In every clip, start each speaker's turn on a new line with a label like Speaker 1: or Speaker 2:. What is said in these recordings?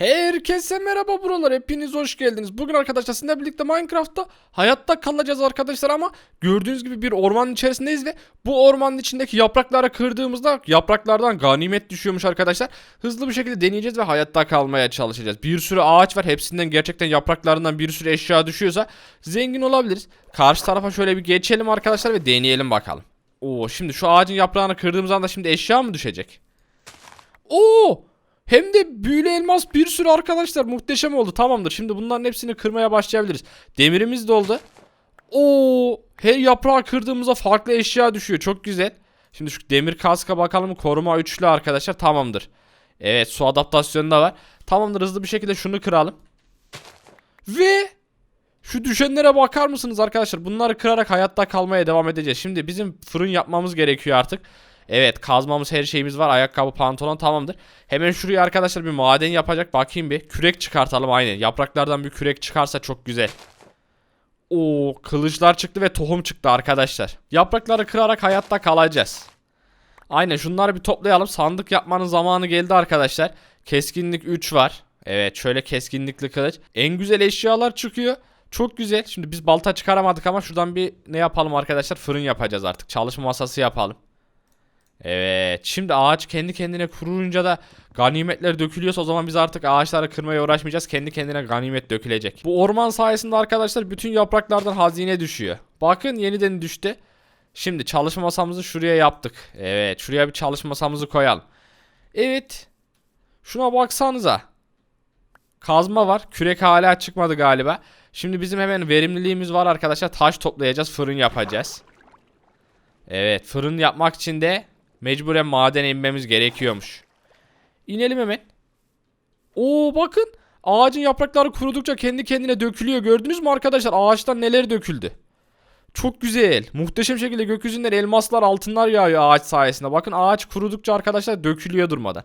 Speaker 1: Herkese merhaba buralar hepiniz hoş geldiniz. Bugün arkadaşlar sizinle birlikte Minecraft'ta hayatta kalacağız arkadaşlar ama gördüğünüz gibi bir ormanın içerisindeyiz ve bu ormanın içindeki yaprakları kırdığımızda yapraklardan ganimet düşüyormuş arkadaşlar. Hızlı bir şekilde deneyeceğiz ve hayatta kalmaya çalışacağız. Bir sürü ağaç var hepsinden gerçekten yapraklarından bir sürü eşya düşüyorsa zengin olabiliriz. Karşı tarafa şöyle bir geçelim arkadaşlar ve deneyelim bakalım. Oo şimdi şu ağacın yaprağını kırdığımız anda şimdi eşya mı düşecek? Oo! Hem de büyülü elmas bir sürü arkadaşlar muhteşem oldu. Tamamdır. Şimdi bunların hepsini kırmaya başlayabiliriz. Demirimiz de oldu. Oo! Her yaprağı kırdığımızda farklı eşya düşüyor. Çok güzel. Şimdi şu demir kaska bakalım. Koruma üçlü arkadaşlar. Tamamdır. Evet su adaptasyonu da var. Tamamdır hızlı bir şekilde şunu kıralım. Ve şu düşenlere bakar mısınız arkadaşlar? Bunları kırarak hayatta kalmaya devam edeceğiz. Şimdi bizim fırın yapmamız gerekiyor artık. Evet kazmamız her şeyimiz var. Ayakkabı pantolon tamamdır. Hemen şuraya arkadaşlar bir maden yapacak. Bakayım bir. Kürek çıkartalım aynen. Yapraklardan bir kürek çıkarsa çok güzel. Oo kılıçlar çıktı ve tohum çıktı arkadaşlar. Yaprakları kırarak hayatta kalacağız. Aynen şunları bir toplayalım. Sandık yapmanın zamanı geldi arkadaşlar. Keskinlik 3 var. Evet şöyle keskinlikli kılıç. En güzel eşyalar çıkıyor. Çok güzel. Şimdi biz balta çıkaramadık ama şuradan bir ne yapalım arkadaşlar? Fırın yapacağız artık. Çalışma masası yapalım. Evet. Şimdi ağaç kendi kendine kurulunca da ganimetler dökülüyorsa o zaman biz artık ağaçları kırmaya uğraşmayacağız. Kendi kendine ganimet dökülecek. Bu orman sayesinde arkadaşlar bütün yapraklardan hazine düşüyor. Bakın yeniden düştü. Şimdi çalışma masamızı şuraya yaptık. Evet. Şuraya bir çalışma masamızı koyalım. Evet. Şuna baksanıza. Kazma var. Kürek hala çıkmadı galiba. Şimdi bizim hemen verimliliğimiz var arkadaşlar. Taş toplayacağız. Fırın yapacağız. Evet. Fırın yapmak için de mecburen maden inmemiz gerekiyormuş. İnelim hemen. Oo bakın. Ağacın yaprakları kurudukça kendi kendine dökülüyor. Gördünüz mü arkadaşlar? Ağaçtan neler döküldü. Çok güzel. Muhteşem şekilde gökyüzünden elmaslar, altınlar yağıyor ağaç sayesinde. Bakın ağaç kurudukça arkadaşlar dökülüyor durmadan.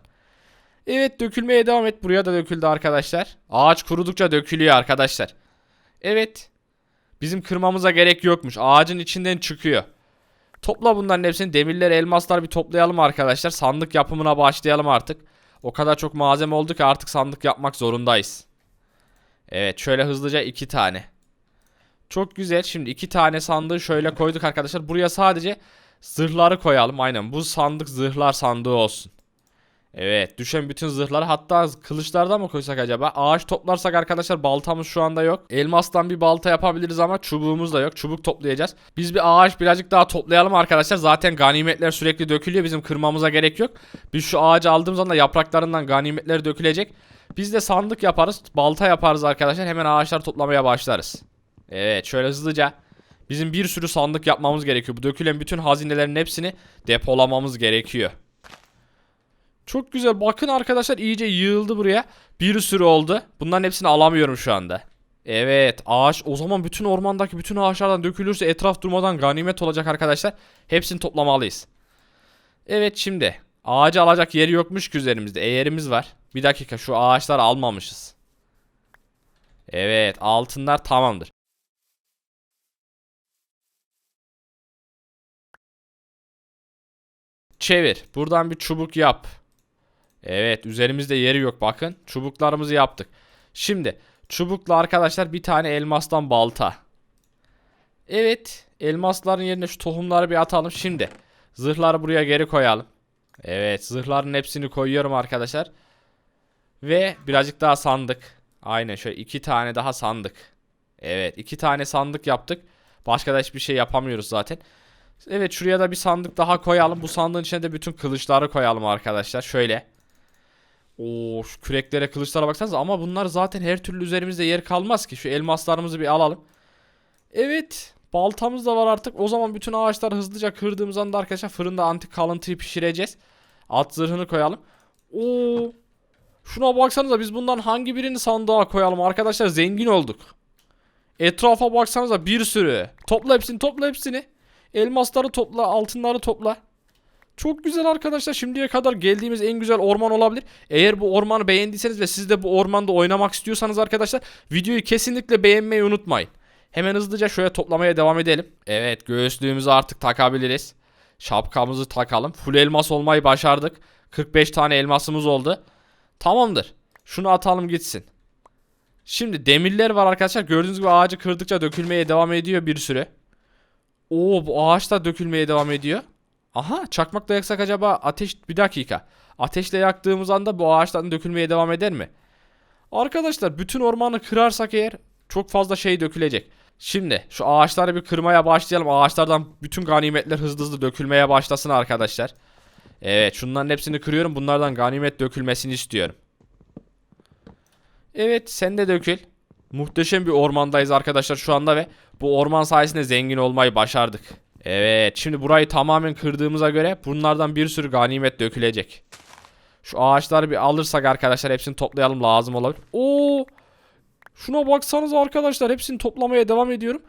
Speaker 1: Evet dökülmeye devam et. Buraya da döküldü arkadaşlar. Ağaç kurudukça dökülüyor arkadaşlar. Evet. Bizim kırmamıza gerek yokmuş. Ağacın içinden çıkıyor. Topla bunların hepsini. Demirler, elmaslar bir toplayalım arkadaşlar. Sandık yapımına başlayalım artık. O kadar çok malzeme oldu ki artık sandık yapmak zorundayız. Evet şöyle hızlıca iki tane. Çok güzel. Şimdi iki tane sandığı şöyle koyduk arkadaşlar. Buraya sadece zırhları koyalım. Aynen bu sandık zırhlar sandığı olsun. Evet düşen bütün zırhları hatta kılıçlardan mı koysak acaba? Ağaç toplarsak arkadaşlar baltamız şu anda yok. Elmastan bir balta yapabiliriz ama çubuğumuz da yok. Çubuk toplayacağız. Biz bir ağaç birazcık daha toplayalım arkadaşlar. Zaten ganimetler sürekli dökülüyor. Bizim kırmamıza gerek yok. Biz şu ağacı aldığımız anda yapraklarından ganimetler dökülecek. Biz de sandık yaparız. Balta yaparız arkadaşlar. Hemen ağaçlar toplamaya başlarız. Evet şöyle hızlıca. Bizim bir sürü sandık yapmamız gerekiyor. Bu dökülen bütün hazinelerin hepsini depolamamız gerekiyor. Çok güzel. Bakın arkadaşlar iyice yığıldı buraya. Bir sürü oldu. Bunların hepsini alamıyorum şu anda. Evet ağaç o zaman bütün ormandaki bütün ağaçlardan dökülürse etraf durmadan ganimet olacak arkadaşlar. Hepsini toplamalıyız. Evet şimdi ağacı alacak yeri yokmuş ki üzerimizde. Eğerimiz var. Bir dakika şu ağaçları almamışız. Evet altınlar tamamdır. Çevir. Buradan bir çubuk yap. Evet üzerimizde yeri yok bakın. Çubuklarımızı yaptık. Şimdi çubukla arkadaşlar bir tane elmastan balta. Evet elmasların yerine şu tohumları bir atalım. Şimdi zırhları buraya geri koyalım. Evet zırhların hepsini koyuyorum arkadaşlar. Ve birazcık daha sandık. Aynen şöyle iki tane daha sandık. Evet iki tane sandık yaptık. Başka da hiçbir şey yapamıyoruz zaten. Evet şuraya da bir sandık daha koyalım. Bu sandığın içine de bütün kılıçları koyalım arkadaşlar. Şöyle. Oo şu küreklere kılıçlara baksanıza ama bunlar zaten her türlü üzerimizde yer kalmaz ki. Şu elmaslarımızı bir alalım. Evet. Baltamız da var artık. O zaman bütün ağaçları hızlıca kırdığımız anda arkadaşlar fırında antik kalıntıyı pişireceğiz. At zırhını koyalım. Oo. Şuna baksanıza biz bundan hangi birini sandığa koyalım arkadaşlar zengin olduk. Etrafa baksanıza bir sürü. Topla hepsini topla hepsini. Elmasları topla altınları topla. Çok güzel arkadaşlar. Şimdiye kadar geldiğimiz en güzel orman olabilir. Eğer bu ormanı beğendiyseniz ve siz de bu ormanda oynamak istiyorsanız arkadaşlar videoyu kesinlikle beğenmeyi unutmayın. Hemen hızlıca şöyle toplamaya devam edelim. Evet göğüslüğümüzü artık takabiliriz. Şapkamızı takalım. Full elmas olmayı başardık. 45 tane elmasımız oldu. Tamamdır. Şunu atalım gitsin. Şimdi demirler var arkadaşlar. Gördüğünüz gibi ağacı kırdıkça dökülmeye devam ediyor bir süre. Oo bu ağaç da dökülmeye devam ediyor. Aha çakmakla yaksak acaba ateş bir dakika. Ateşle yaktığımız anda bu ağaçtan dökülmeye devam eder mi? Arkadaşlar bütün ormanı kırarsak eğer çok fazla şey dökülecek. Şimdi şu ağaçları bir kırmaya başlayalım. Ağaçlardan bütün ganimetler hızlı hızlı dökülmeye başlasın arkadaşlar. Evet şunların hepsini kırıyorum. Bunlardan ganimet dökülmesini istiyorum. Evet sen de dökül. Muhteşem bir ormandayız arkadaşlar şu anda ve bu orman sayesinde zengin olmayı başardık. Evet şimdi burayı tamamen kırdığımıza göre bunlardan bir sürü ganimet dökülecek. Şu ağaçları bir alırsak arkadaşlar hepsini toplayalım lazım olabilir. Oo! Şuna baksanız arkadaşlar hepsini toplamaya devam ediyorum.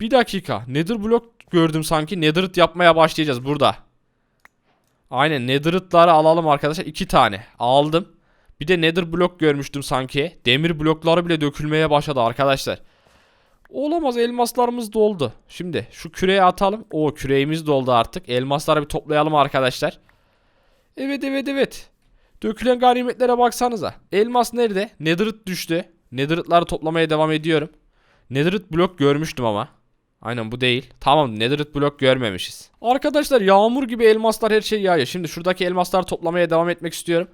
Speaker 1: Bir dakika. Nether blok gördüm sanki. Netherite yapmaya başlayacağız burada. Aynen netherite'ları alalım arkadaşlar. iki tane. Aldım. Bir de nether blok görmüştüm sanki. Demir blokları bile dökülmeye başladı arkadaşlar. Olamaz elmaslarımız doldu. Şimdi şu küreye atalım. O küreğimiz doldu artık. Elmasları bir toplayalım arkadaşlar. Evet evet evet. Dökülen ganimetlere baksanıza. Elmas nerede? Netherite düştü. Netherite'ları toplamaya devam ediyorum. Netherite blok görmüştüm ama. Aynen bu değil. Tamam Netherite blok görmemişiz. Arkadaşlar yağmur gibi elmaslar her şey yağıyor. Şimdi şuradaki elmasları toplamaya devam etmek istiyorum.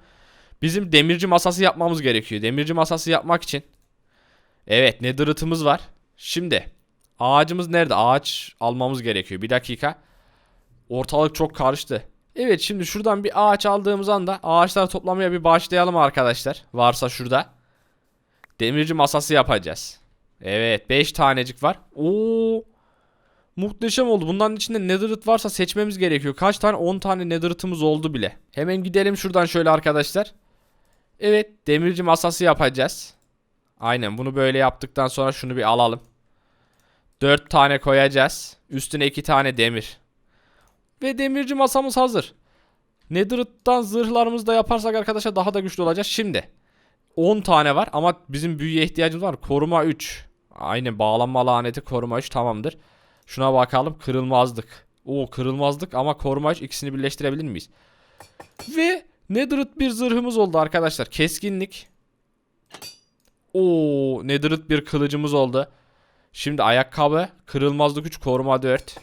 Speaker 1: Bizim demirci masası yapmamız gerekiyor. Demirci masası yapmak için. Evet netherite'ımız var. Şimdi ağacımız nerede? Ağaç almamız gerekiyor. Bir dakika. Ortalık çok karıştı. Evet şimdi şuradan bir ağaç aldığımız anda ağaçları toplamaya bir başlayalım arkadaşlar. Varsa şurada. Demirci masası yapacağız. Evet 5 tanecik var. Oo. Muhteşem oldu. Bunların içinde netherite varsa seçmemiz gerekiyor. Kaç tane? 10 tane netherite'ımız oldu bile. Hemen gidelim şuradan şöyle arkadaşlar. Evet demirci masası yapacağız. Aynen bunu böyle yaptıktan sonra şunu bir alalım. 4 tane koyacağız. Üstüne 2 tane demir. Ve demirci masamız hazır. Netherite'dan zırhlarımızı da yaparsak arkadaşlar daha da güçlü olacağız. Şimdi 10 tane var ama bizim büyüye ihtiyacımız var. Koruma 3. Aynen bağlanma laneti koruma 3 tamamdır. Şuna bakalım kırılmazlık. Oo kırılmazlık ama koruma 3 ikisini birleştirebilir miyiz? Ve Netherite bir zırhımız oldu arkadaşlar. Keskinlik. Oo Netherite bir kılıcımız oldu. Şimdi ayakkabı kırılmazlık 3 koruma 4.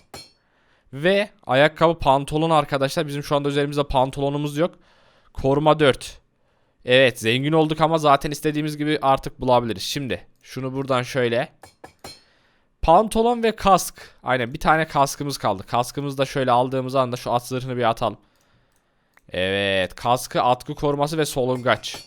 Speaker 1: Ve ayakkabı pantolon arkadaşlar. Bizim şu anda üzerimizde pantolonumuz yok. Koruma 4. Evet zengin olduk ama zaten istediğimiz gibi artık bulabiliriz. Şimdi şunu buradan şöyle. Pantolon ve kask. Aynen bir tane kaskımız kaldı. Kaskımızı da şöyle aldığımız anda şu at zırhını bir atalım. Evet kaskı atkı koruması ve solungaç.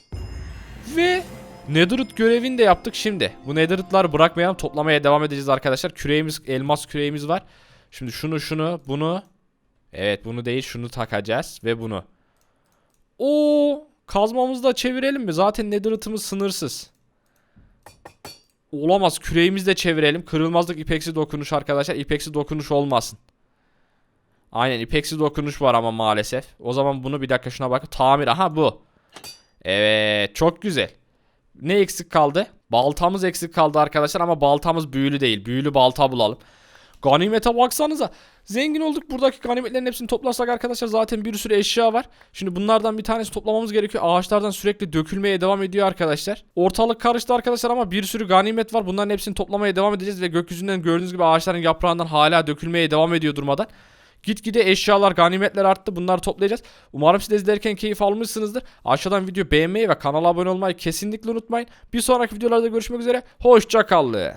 Speaker 1: Ve Netherite görevini de yaptık şimdi. Bu Netherite'ları bırakmayalım toplamaya devam edeceğiz arkadaşlar. Küreğimiz elmas küreğimiz var. Şimdi şunu şunu bunu. Evet bunu değil şunu takacağız ve bunu. Oo kazmamızı da çevirelim mi? Zaten netherite'ımız sınırsız. Olamaz küreğimizi de çevirelim. Kırılmazlık ipeksi dokunuş arkadaşlar. İpeksi dokunuş olmasın. Aynen ipeksi dokunuş var ama maalesef. O zaman bunu bir dakika şuna bakın. Tamir aha bu. Evet çok güzel. Ne eksik kaldı? Baltamız eksik kaldı arkadaşlar ama baltamız büyülü değil. Büyülü balta bulalım. Ganimete baksanıza. Zengin olduk. Buradaki ganimetlerin hepsini toplarsak arkadaşlar zaten bir sürü eşya var. Şimdi bunlardan bir tanesi toplamamız gerekiyor. Ağaçlardan sürekli dökülmeye devam ediyor arkadaşlar. Ortalık karıştı arkadaşlar ama bir sürü ganimet var. Bunların hepsini toplamaya devam edeceğiz ve gökyüzünden gördüğünüz gibi ağaçların yaprağından hala dökülmeye devam ediyor durmadan. Gitgide eşyalar, ganimetler arttı. Bunları toplayacağız. Umarım siz de izlerken keyif almışsınızdır. Aşağıdan video beğenmeyi ve kanala abone olmayı kesinlikle unutmayın. Bir sonraki videolarda görüşmek üzere. Hoşçakalın.